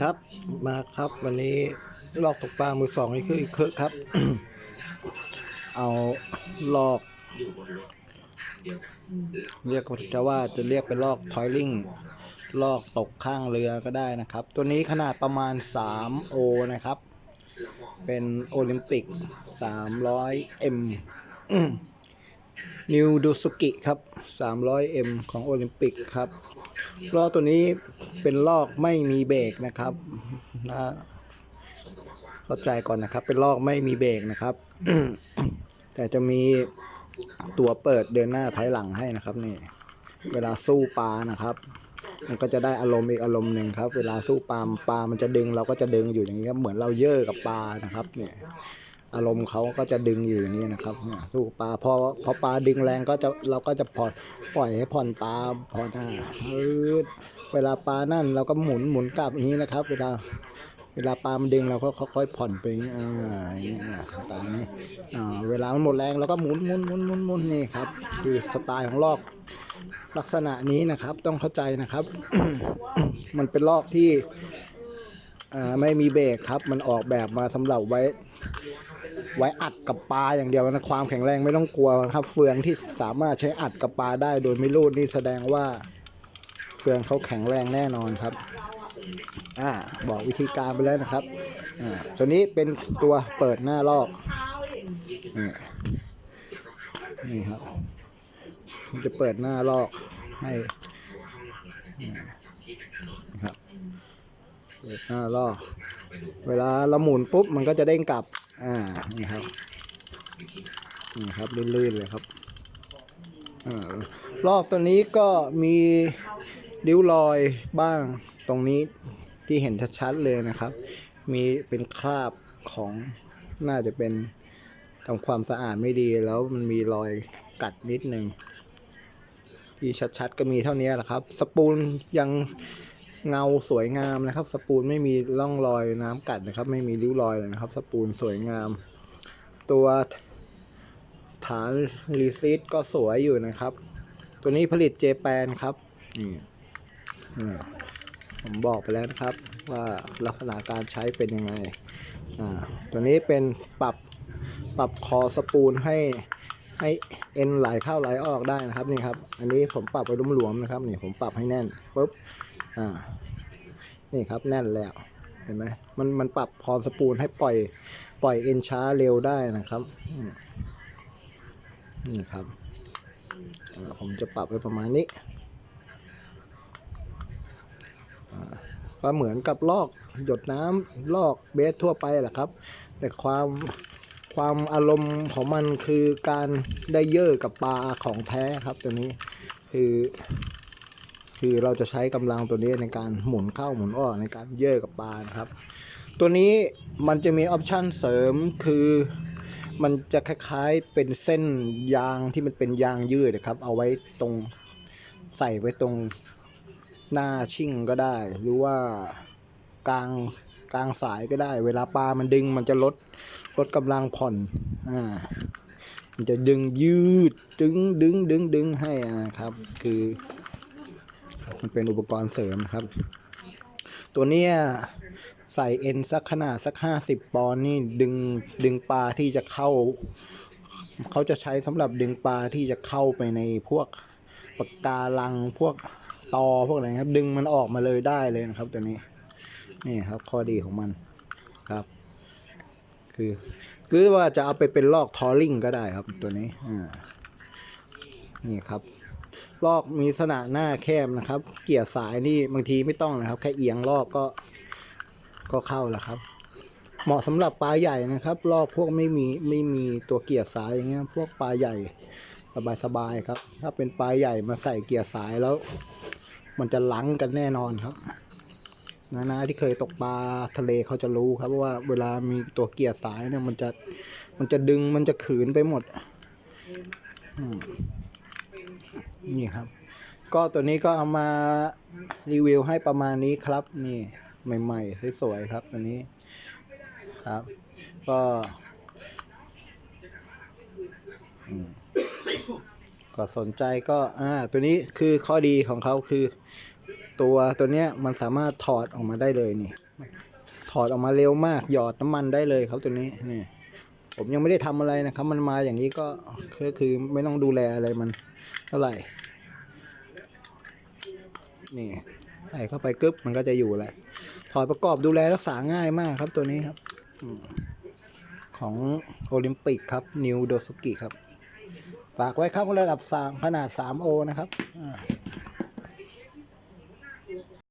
ครับมาครับวันนี้ลอกตกปลามือสองนี่คืออีกเคอะครับ เอาลอกเรียกว่าจะว่าจะเรียกเป็นลอกทอยลิงลอกตกข้างเรือก็ได้นะครับ ตัวนี้ขนาดประมาณ 3 โอนะครับ เป็นโอลิมปิก 300 m นิวดูสุกิครับ 300 m ของโอลิมปิกครับ ล้อตัวนี้เป็นลอกไม่มีเบรกนะครับนะเข้าใจก่อนนะครับ เป็นลอกไม่มีเบรกนะครับ แต่จะมีตัวเปิดเดินหน้าถอยหลังให้นะครับนี่ เวลาสู้ปลานะครับ มันก็จะได้อารมณ์อีกอารมณ์หนึ่งครับ เวลาสู้ปลาปลามันจะดึงเราก็จะดึงอยู่อย่างนี้ครับเหมือนเราเย่อกับปลานะครับ เนี่ย อารมณ์เขาก็จะดึงอยู่อย่างนี้นะครับเนี่ยสู้ปลาพอพอปลาดึงแรงก็จะเราก็จะผ่อนปล่อยให้ผ่อนตามผ่อนหน้าเวลาปลานั่นเราก็หมุนหมุนกลับอย่างนี้นะครับ เวลาเวลาปลามันดึงเราก็ค่อยๆผ่อนไปอ่างนี้อ่าย่างนี้อ่าสไตล์นี้อ่าเวลามันหมดแรงเราก็หมุนหมุนหมุนหมุนหมุนนี่ครับ คือสไตล์ของลอกลักษณะนี้นะครับต้องเข้าใจนะครับ มันเป็นลอกที่อ่าไม่มีเบรกครับ มันออกแบบมาสำหรับไว้ ไว้อัดกับปลาอย่างเดียวนะความแข็งแรงไม่ต้องกลัวนะครับ เฟืองที่สามารถใช้อัดกับปลาได้โดยไม่รูดนี่แสดงว่า เฟืองเขาแข็งแรงแน่นอนครับอ่าบอกวิธีการไปแล้วนะครับอ่าตัวนี้เป็นตัวเปิดหน้าลอกนี่นี่ครับ มันจะเปิดหน้าลอกให้นี่นะครับเปิดหน้าลอก เวลาเราหมุนปุ๊บมันก็จะเด้งกลับ อ่า นี่ครับ นี่ครับลื่นๆเลยครับอ่ารอบตัวนี้ก็มีริ้วรอยบ้างตรงนี้ที่เห็นชัดๆเลยนะครับ มีเป็นคราบของน่าจะเป็นทำความสะอาดไม่ดีแล้วมันมีรอยกัดนิดนึงที่ชัดๆก็มีเท่านี้แหละครับ สปูลยัง เงาสวยงามนะครับ สปูลไม่มีร่องรอยน้ำกัดนะครับ ไม่มีริ้วรอยเลยนะครับ สปูลสวยงาม ตัวฐานรีซิตก็สวยอยู่นะครับ ตัวนี้ผลิตเจแปนครับนี่ผมบอกไปแล้วนะครับ ว่าลักษณะการใช้เป็นยังไงตัวนี้เป็นปรับปรับคอสปูลให้ให้เอ็นไหลเข้าไหลออกได้นะครับนี่ครับ อันนี้ผมปรับไปหลวมๆนะครับนี่ผมปรับให้แน่นปุ๊บ อ่า นี่ครับแน่นแล้วเห็นไหมมันมันปรับคอสปูลให้ปล่อยปล่อยเอ็นช้าเร็วได้นะครับนี่ครับผมจะปรับไว้ประมาณนี้ก็เหมือนกับลอกหยดน้ำลอกเบสทั่วไปแหละครับ แต่ความความอารมณ์ของมันคือการได้เยอะกับปลาของแท้ครับตัวนี้คือ คือเราจะใช้กำลังตัวนี้ในการหมุนเข้าหมุนออกในการเย่อกับปลานะครับ ตัวนี้มันจะมีออปชันเสริมคือมันจะคล้ายๆเป็นเส้นยางที่มันเป็นยางยืดนะครับ เอาไว้ตรงใส่ไว้ตรงหน้าชิ่งก็ได้ หรือว่ากลางกลางสายก็ได้ เวลาปลามันดึงมันจะลดลดกำลังผ่อนอ่ามันจะดึงยืดดึงดึงดึงดึงให้นะครับ คือ มันเป็นอุปกรณ์เสริมครับ ตัวเนี้ยใส่เอ็นสักขนาดสักห้าสิบปอนนี่ดึงดึงปลาที่จะเข้า เขาจะใช้สำหรับดึงปลาที่จะเข้าไปในพวกปากการังพวกตอพวกอะไรครับ ดึงมันออกมาเลยได้เลยนะครับ ตัวนี้ นี่ครับข้อดีของมันครับ คือหรือว่าจะเอาไปเป็นลอกทอริงก็ได้ครับตัวนี้อ่านี่ครับ ลอกมีลักษณะหน้าแคบนะครับ เกี่ยร์สายนี่บางทีไม่ต้องนะครับ แค่เอียงลอกก็ก็เข้าแล้วครับ เหมาะสำหรับปลาใหญ่นะครับ ลอกพวกไม่มีไม่มีตัวเกียร์สายอย่างเงี้ยพวกปลาใหญ่สบายๆครับ ถ้าเป็นปลาใหญ่มาใส่เกียร์สายแล้ว มันจะลังกันแน่นอนครับนาๆที่เคยตกปลาทะเลเขาจะรู้ครับว่าเวลามีตัวเกียร์สายเนี่ยมันจะมันจะดึงมันจะขืนไปหมด อืม นี่ครับ ก็ตัวนี้ก็เอามารีวิวให้ประมาณนี้ครับ นี่ใหม่ๆสวยๆครับตัวนี้ครับ ก็ก็สนใจก็อ่าตัวนี้คือข้อดีของเขาคือ ตัวตัวเนี้ยมันสามารถถอดออกมาได้เลยนี่ ถอดออกมาเร็วมากหยอดน้ำมันได้เลยครับตัวนี้นี่ผมยังไม่ได้ทำอะไรนะครับ มันมาอย่างนี้ก็ก็คือไม่ต้องดูแลอะไรมัน เท่าไหร่ นี่ใส่เข้าไปกึ๊บมันก็จะอยู่แหละถอดประกอบดูแลรักษาง่ายมากครับตัวนี้ครับของโอลิมปิกครับนิวโดสกิครับ ฝากไว้ครับระดับสามขนาด 3O นะครับอ่า